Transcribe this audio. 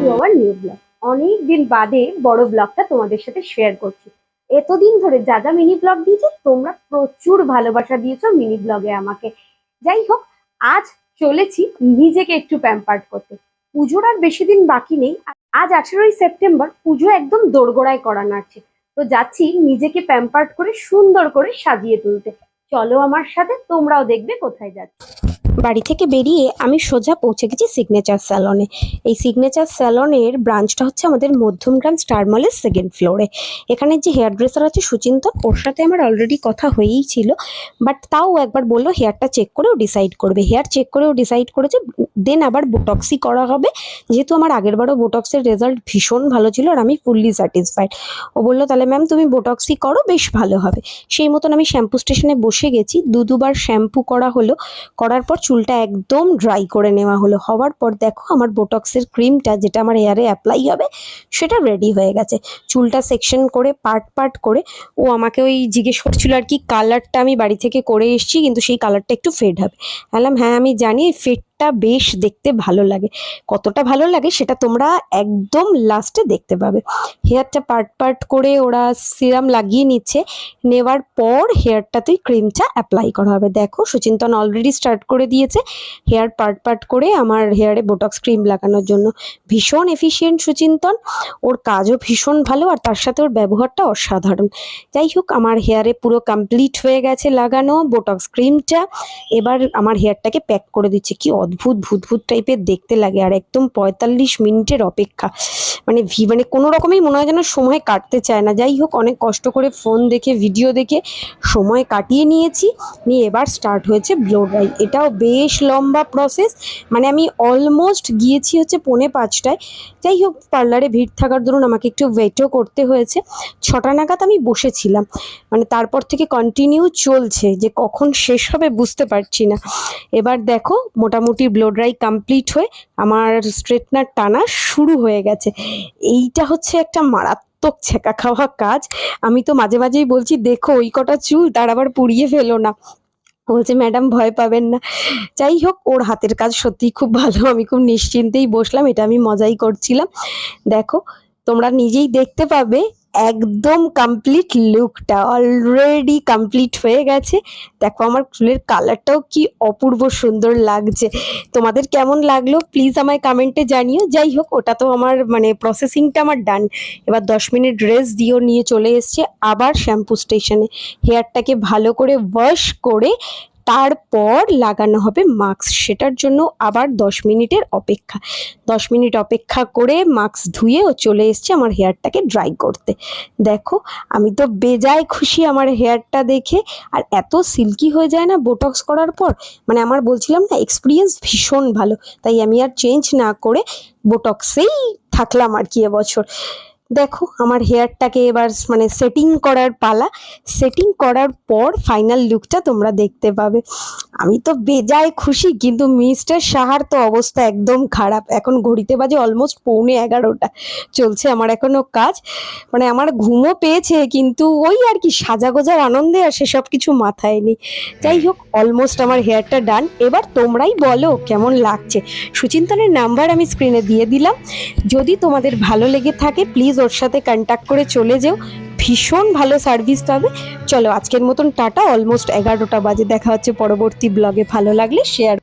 To our new blog অনেক দিন বাদে বড় ব্লগটা তোমাদের সাথে শেয়ার করছি। এতদিন ধরে যা যা মিনি ব্লগ দিয়েছি, তোমরা প্রচুর ভালোবাসা দিয়েছ মিনি ব্লগে আমাকে। যাই হোক, আজ চলেছি নিজেকে একটু প্যাম্পার্ট করতে। পুজোর আর বেশি দিন বাকি নেই। আজ আঠেরোই সেপ্টেম্বর, পুজো একদম দোরগোড়ায় করা নাড়ছে। তো যাচ্ছি নিজেকে প্যাম্পার্ট করে সুন্দর করে সাজিয়ে তুলতে। চলো আমার সাথে, তোমরাও দেখবে কোথায় যাচ্ছি। বাড়ি থেকে বেরিয়ে আমি সোজা পৌঁছে গেছি সিগনেচার স্যালনে এই সিগনেচার স্যালনের ব্রাঞ্চটা হচ্ছে আমাদের মধ্যমগ্রাম স্টার মলের সেকেন্ড ফ্লোরে এখানে যে হেয়ার ড্রেসার আছে সুচিন্তন ওর সাথে আমার অলরেডি কথা হয়েই ছিল বাট তাও একবার বলল হেয়ারটা চেক করেও ডিসাইড করবে। হেয়ার চেক করেও ডিসাইড করেছে দেন আবার বোটক্সই করা হবে। যেহেতু আমার আগেরবারও বোটক্সের রেজাল্ট ভীষণ ভালো ছিল আর আমি ফুললি স্যাটিসফাইড ও বলল, তাহলে ম্যাম তুমি বোটক্সই করো, বেশ ভালো হবে। সেই মতন আমি শ্যাম্পু স্টেশনে বসে গেছি। দু দুবার শ্যাম্পু করা হলো। করার পর চুলটা একদম ড্রাই করে নেওয়া হলো। হওয়ার পর দেখো আমার বোটক্সের ক্রিমটা যেটা আমার হেয়ারে অ্যাপ্লাই হবে, সেটা রেডি হয়ে গেছে। চুলটা সেকশন করে পার্ট পার্ট করে, ও আমাকে ওই জিজ্ঞেস করছিল আর কি কালারটা আমি বাড়ি থেকে করে এসেছি, কিন্তু সেই কালারটা একটু ফেড হবে। বললাম হ্যাঁ আমি জানি এই ফেডটা বেশ দেখতে ভালো লাগে। কতটা ভালো লাগে সেটা তোমরা একদম লাস্টে দেখতে পাবে। হেয়ারটা পার্ট পার্ট করে ওরা সিরাম লাগিয়ে নিচ্ছে। নেওয়ার পর হেয়ারটাতেই ক্রিমটা অ্যাপ্লাই করা হবে। দেখো সুচিন্তন অলরেডি স্টার্ট করে দিয়েছে। হেয়ার পার্ট পার্ট করে আমার হেয়ারে বোটক্স ক্রিম লাগানোর জন্য। ভীষণ এফিশিয়েন্ট সুচিন্তন। ওর কাজও ভীষণ ভালো আর তার সাথে ওর ব্যবহারটা অসাধারণ। যাই হোক, আমার হেয়ারে পুরো কমপ্লিট হয়ে গেছে লাগানো বোটক্স ক্রিমটা এবার আমার হেয়ারটাকে প্যাক করে দিচ্ছে। কি অদ্ভুত ভূতভূত টাইপের দেখতে লাগে আর একদম পঁয়তাল্লিশ মিনিটের অপেক্ষা। মানে ভি মানে কোনো রকমই মনে হয় যেন সময় কাটতে চায় না। যাই হোক, অনেক কষ্ট করে ফোন দেখে ভিডিও দেখে সময় কাটিয়ে নিয়েছি। নিয়ে এবার স্টার্ট হয়েছে ব্লো ড্রাই এটাও বেশ লম্বা প্রসেস মানে আমি অলমোস্ট গিয়েছি হচ্ছে পৌনে পাঁচটায়। যাই হোক পার্লারে ভিড় থাকার দরুন আমাকে একটু ওয়েটও করতে হয়েছে। ছটা নাগাদ আমি বসেছিলাম। মানে তারপর থেকে কন্টিনিউ চলছে যে কখন শেষ হবে বুঝতে পারছি না। এবার দেখো, মোটামুটি ব্লো ড্রাই কমপ্লিট হয়ে আমার স্ট্রেটনার টানা শুরু হয়ে গেছে। এইটা হচ্ছে একটা মারাত্মক ছেঁকা খাওয়া কাজ। আমি তো মাঝে মাঝেই বলছি, দেখো, ওই কটা চুল, তার আবার পুড়িয়ে ফেলো না। বলছে, ম্যাডাম, ভয় পাবেন না। যাই হোক, ওর হাতের কাজ সত্যিই খুব ভালো, আমি খুব নিশ্চিন্তেই বসলাম, এটা আমি মজাই করছিলাম। দেখো, তোমরা নিজেই দেখতে পাবে একদম কমপ্লিট লুকটা অলরেডি কমপ্লিট হয়ে গেছে। দেখো আমার চুলের কালারটাও কি অপূর্ব সুন্দর লাগছে। তোমাদের কেমন লাগল প্লিজ আমায় কমেন্টে জানিও। যাই হোক, ওটা তো আমার মানে প্রসেসিংটা আমার ডান এবার দশ মিনিট রেস্ট দিয়েও নিয়ে চলে এসছে আবার শ্যাম্পু স্টেশনে হেয়ারটাকে ভালো করে ওয়াশ করে তারপর লাগানো হবে মাস্ক। সেটার জন্য আবার দশ মিনিটের অপেক্ষা। দশ মিনিট অপেক্ষা করে মাস্ক ধুয়ে ও চলে এসছে আমার হেয়ারটাকে ড্রাই করতে। দেখো, আমি তো বেজায় খুশি আমার হেয়ারটা দেখে। আর এত সিল্কি হয়ে যায় না বোটক্স করার পর? মানে আমার বলছিলাম না এক্সপিরিয়েন্স ভীষণ ভালো। তাই আমি আর চেঞ্জ না করে বোটক্সেই থাকলাম আর কি এবছর। দেখো, আমার হেয়ারটাকে এবার মানে সেটিং করার পালা। সেটিং করার পর ফাইনাল লুকটা তোমরা দেখতে পাবে। আমি তো বেজায় খুশি, কিন্তু মিস্টার সাহার তো অবস্থা একদম খারাপ। এখন ঘড়িতে বাজে অলমোস্ট পৌনে এগারোটা। চলছে আমার এখনও কাজ। মানে আমার ঘুমও পেয়েছে, কিন্তু ওই আর কি সাজা গোজার আনন্দে আর সেসব কিছু মাথায় নেই। যাই হোক অলমোস্ট আমার হেয়ারটা ডান এবার তোমরাই বলো কেমন লাগছে। সুচিন্তনের নাম্বার আমি স্ক্রিনে দিয়ে দিলাম। যদি তোমাদের ভালো লেগে থাকে প্লিজ ওর সাথে কন্ট্যাক্ট করে চলে যেও। ভীষণ ভালো সার্ভিস পাবে। চলো, আজকের মতন টাটা অলমোস্ট এগারোটা বাজে। দেখা হচ্ছে পরবর্তী ব্লগে ভালো লাগলে শেয়ার